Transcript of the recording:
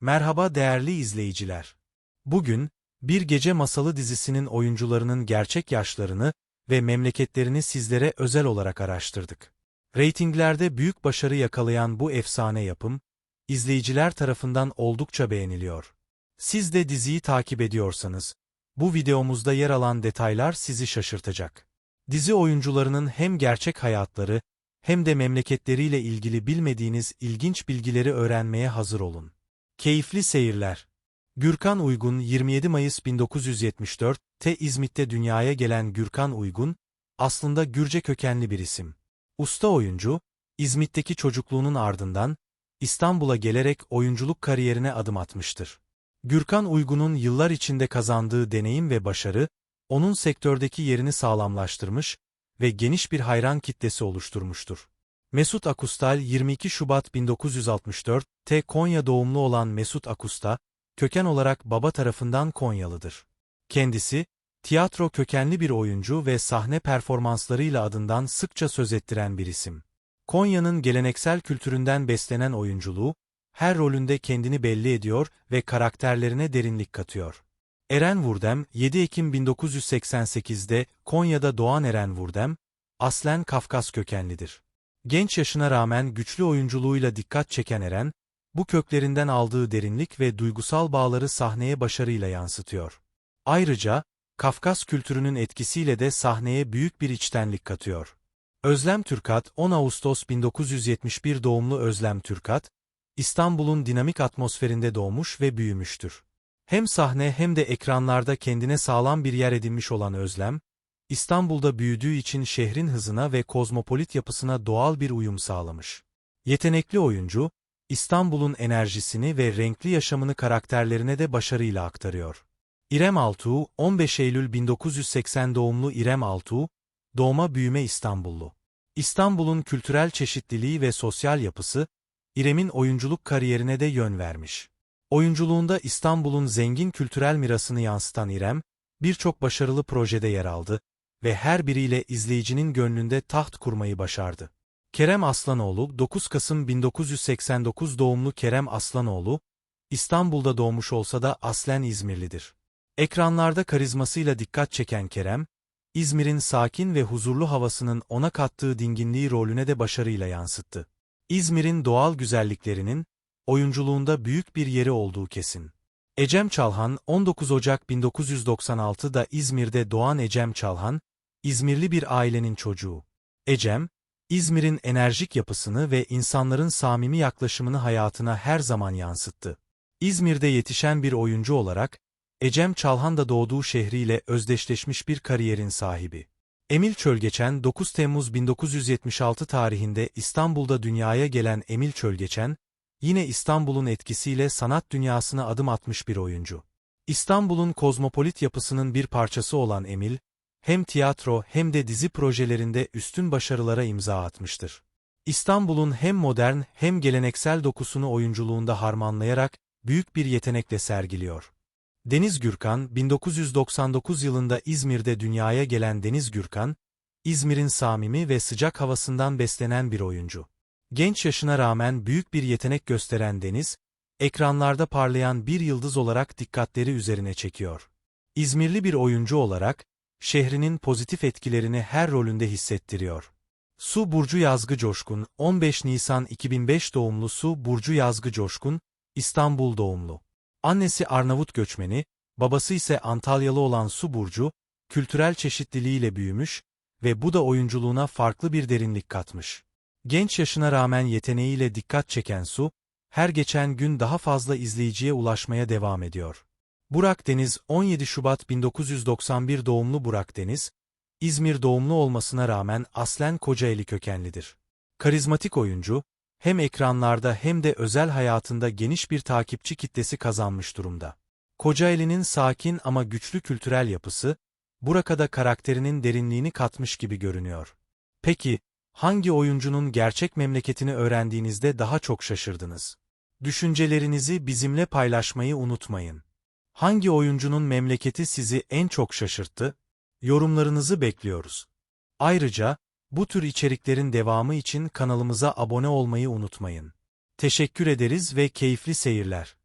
Merhaba değerli izleyiciler. Bugün, Bir Gece Masalı dizisinin oyuncularının gerçek yaşlarını ve memleketlerini sizlere özel olarak araştırdık. Reytinglerde büyük başarı yakalayan bu efsane yapım, izleyiciler tarafından oldukça beğeniliyor. Siz de diziyi takip ediyorsanız, bu videomuzda yer alan detaylar sizi şaşırtacak. Dizi oyuncularının hem gerçek hayatları hem de memleketleriyle ilgili bilmediğiniz ilginç bilgileri öğrenmeye hazır olun. Keyifli seyirler. Gürkan Uygun 27 Mayıs 1974 T İzmit'te dünyaya gelen Gürkan Uygun, aslında Gürce kökenli bir isim. Usta oyuncu, İzmit'teki çocukluğunun ardından İstanbul'a gelerek oyunculuk kariyerine adım atmıştır. Gürkan Uygun'un yıllar içinde kazandığı deneyim ve başarı, onun sektördeki yerini sağlamlaştırmış ve geniş bir hayran kitlesi oluşturmuştur. Mesut Akustal 22 Şubat 1964 T Konya doğumlu olan Mesut Akusta, köken olarak baba tarafından Konyalıdır. Kendisi, tiyatro kökenli bir oyuncu ve sahne performanslarıyla adından sıkça söz ettiren bir isim. Konya'nın geleneksel kültüründen beslenen oyunculuğu, her rolünde kendini belli ediyor ve karakterlerine derinlik katıyor. Eren Vurdem, 7 Ekim 1988'de Konya'da doğan Eren Vurdem, aslen Kafkas kökenlidir. Genç yaşına rağmen güçlü oyunculuğuyla dikkat çeken Eren, bu köklerinden aldığı derinlik ve duygusal bağları sahneye başarıyla yansıtıyor. Ayrıca, Kafkas kültürünün etkisiyle de sahneye büyük bir içtenlik katıyor. Özlem Türkat, 10 Ağustos 1971 doğumlu Özlem Türkat, İstanbul'un dinamik atmosferinde doğmuş ve büyümüştür. Hem sahne hem de ekranlarda kendine sağlam bir yer edinmiş olan Özlem, İstanbul'da büyüdüğü için şehrin hızına ve kozmopolit yapısına doğal bir uyum sağlamış. Yetenekli oyuncu, İstanbul'un enerjisini ve renkli yaşamını karakterlerine de başarıyla aktarıyor. İrem Altuğ, 15 Eylül 1980 doğumlu İrem Altuğ, doğma büyüme İstanbullu. İstanbul'un kültürel çeşitliliği ve sosyal yapısı, İrem'in oyunculuk kariyerine de yön vermiş. Oyunculuğunda İstanbul'un zengin kültürel mirasını yansıtan İrem, birçok başarılı projede yer aldı ve her biriyle izleyicinin gönlünde taht kurmayı başardı. Kerem Aslanoğlu, 9 Kasım 1989 doğumlu Kerem Aslanoğlu, İstanbul'da doğmuş olsa da aslen İzmirlidir. Ekranlarda karizmasıyla dikkat çeken Kerem, İzmir'in sakin ve huzurlu havasının ona kattığı dinginliği rolüne de başarıyla yansıttı. İzmir'in doğal güzelliklerinin, oyunculuğunda büyük bir yeri olduğu kesin. Ecem Çalhan, 19 Ocak 1996'da İzmir'de doğan Ecem Çalhan, İzmirli bir ailenin çocuğu. Ecem, İzmir'in enerjik yapısını ve insanların samimi yaklaşımını hayatına her zaman yansıttı. İzmir'de yetişen bir oyuncu olarak, Ecem Çalhan da doğduğu şehriyle özdeşleşmiş bir kariyerin sahibi. Emil Çölgeçen 9 Temmuz 1976 tarihinde İstanbul'da dünyaya gelen Emil Çölgeçen, yine İstanbul'un etkisiyle sanat dünyasına adım atmış bir oyuncu. İstanbul'un kozmopolit yapısının bir parçası olan Emil, hem tiyatro hem de dizi projelerinde üstün başarılara imza atmıştır. İstanbul'un hem modern hem geleneksel dokusunu oyunculuğunda harmanlayarak büyük bir yetenekle sergiliyor. Deniz Gürkan, 1999 yılında İzmir'de dünyaya gelen Deniz Gürkan, İzmir'in samimi ve sıcak havasından beslenen bir oyuncu. Genç yaşına rağmen büyük bir yetenek gösteren Deniz, ekranlarda parlayan bir yıldız olarak dikkatleri üzerine çekiyor. İzmirli bir oyuncu olarak, şehrinin pozitif etkilerini her rolünde hissettiriyor. Su Burcu Yazgı Coşkun, 15 Nisan 2005 doğumlu Su Burcu Yazgı Coşkun, İstanbul doğumlu. Annesi Arnavut göçmeni, babası ise Antalyalı olan Su Burcu, kültürel çeşitliliğiyle büyümüş ve bu da oyunculuğuna farklı bir derinlik katmış. Genç yaşına rağmen yeteneğiyle dikkat çeken Su, her geçen gün daha fazla izleyiciye ulaşmaya devam ediyor. Burak Deniz, 17 Şubat 1991 doğumlu Burak Deniz, İzmir doğumlu olmasına rağmen aslen Kocaeli kökenlidir. Karizmatik oyuncu, hem ekranlarda hem de özel hayatında geniş bir takipçi kitlesi kazanmış durumda. Kocaeli'nin sakin ama güçlü kültürel yapısı, Burak'a da karakterinin derinliğini katmış gibi görünüyor. Peki, hangi oyuncunun gerçek memleketini öğrendiğinizde daha çok şaşırdınız? Düşüncelerinizi bizimle paylaşmayı unutmayın. Hangi oyuncunun memleketi sizi en çok şaşırttı? Yorumlarınızı bekliyoruz. Ayrıca, bu tür içeriklerin devamı için kanalımıza abone olmayı unutmayın. Teşekkür ederiz ve keyifli seyirler.